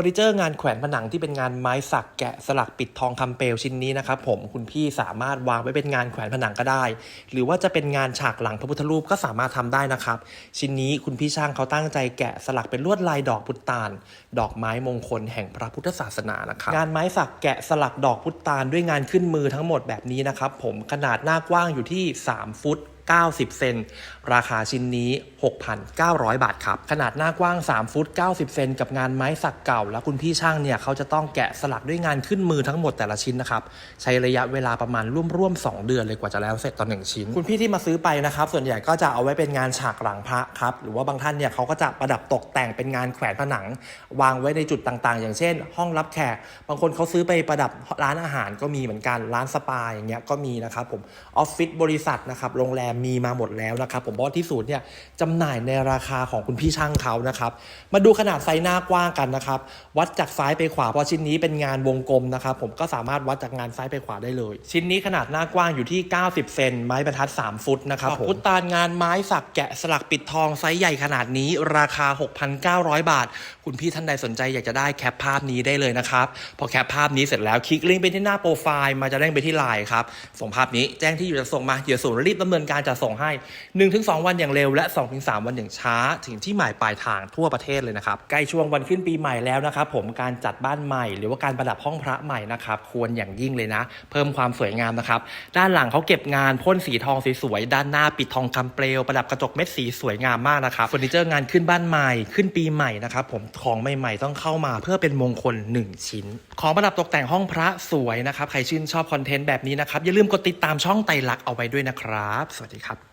ฟอร์นิเจอร์งานแขวนผนังที่เป็นงานไม้สักแกะสลักปิดทองคำเปลวชิ้นนี้นะครับผมคุณพี่สามารถวางไว้เป็นงานแขวนผนังก็ได้ หรือว่าจะเป็นงานฉากหลังพระพุทธรูปก็สามารถทำได้นะครับ ชิ้นนี้คุณพี่ช่างเขาตั้งใจแกะสลักเป็นลวดลายดอกพุตานดอกไม้มงคลแห่งพระพุทธศาสนานะครับงานไม้สักแกะสลักดอกพุตานด้วยงานขึ้นมือทั้งหมดแบบนี้นะครับผมขนาดหน้ากว้างอยู่ที่ 3 ฟุต 90 เซน ราคาชิ้นนี้ 6,900 บาทครับ ขนาดหน้ากว้าง 3 ฟุต 90 เซน กับงานไม้สักเก่า แล้วคุณพี่ช่างเนี่ยเขาจะต้องแกะสลักด้วยงานขึ้นมือทั้งหมดแต่ละชิ้นนะครับ ใช้ระยะเวลาประมาณร่วมๆ 2 เดือนเลยกว่าจะแล้วเสร็จต่อหนึ่งชิ้น คุณพี่ที่มาซื้อไปนะครับ ส่วนใหญ่ก็จะเอาไว้เป็นงานฉากหลังพระครับ หรือว่าบางท่านเนี่ยเขาก็จะประดับตกแต่งเป็นงานแขวนผนัง วางไว้ในจุดต่างๆ อย่างเช่น ห้องรับแขก บางคนเขาซื้อไปประดับร้านอาหารก็มีเหมือนกัน ร้านสปาอย่างเงี้ยก็มีนะครับผม ออฟฟิศบริษัทนะครับ โรงแรมมีมาหมดแล้วนะครับ ผมเพราะว่าที่ศูนย์เนี่ยจำหน่ายในราคาของคุณพี่ช่างเขานะครับ มาดูขนาดไซส์หน้ากว้างกันนะครับ วัดจากซ้ายไปขวาเพราะชิ้นนี้เป็นงานวงกลมนะครับ ผมก็สามารถวัดจากงานซ้ายไปขวาได้เลย ชิ้นนี้ขนาดหน้ากว้างอยู่ที่ 90 เซนไม้บรรทัด 3 ฟุตนะครับผมพุตานงานไม้สักแกะสลักปิดทองไซส์ใหญ่ขนาดนี้ราคา 6,900 บาท คุณพี่ท่านใดสนใจอยากจะได้แคปภาพนี้ได้เลยนะครับพอแคปภาพนี้เสร็จแล้วคลิกลิงก์ไปที่หน้าโปรไฟล์มาจะเด้งไปที่ไลน์ครับส่งภาพนี้แจ้งที่อยู่จะส่งมาเดี๋ยวศูนย์รีบดำเนินการจะส่งให้ 1-2 วันอย่างเร็วและ 2-3 วันอย่างช้า ถึงที่หมายปลายทางทั่วประเทศเลยนะครับใกล้ช่วงวันขึ้นปีใหม่แล้วนะครับผมการจัดบ้านใหม่ หรือว่าการประดับห้องพระใหม่นะครับควรอย่างยิ่งเลยนะ เพิ่มความสวยงามนะครับด้านหลังเขาเก็บงานพ่นสีทองสวยๆด้านหน้าปิดทองคำเปลวประดับกระจกเม็ดสีสวยงามมากนะครับเฟอร์นิเจอร์งานขึ้นบ้านใหม่ขึ้นปีใหม่นะครับผมของใหม่ๆต้องเข้ามาเพื่อเป็นมงคล 1 ชิ้น ของประดับตกแต่งห้องพระสวยนะครับใครชื่นชอบคอนเทนต์แบบนี้นะครับอย่าลืมกดติดตามช่องไตรลักษ์เอาไว้ด้วยนะครับสวัสดีครับ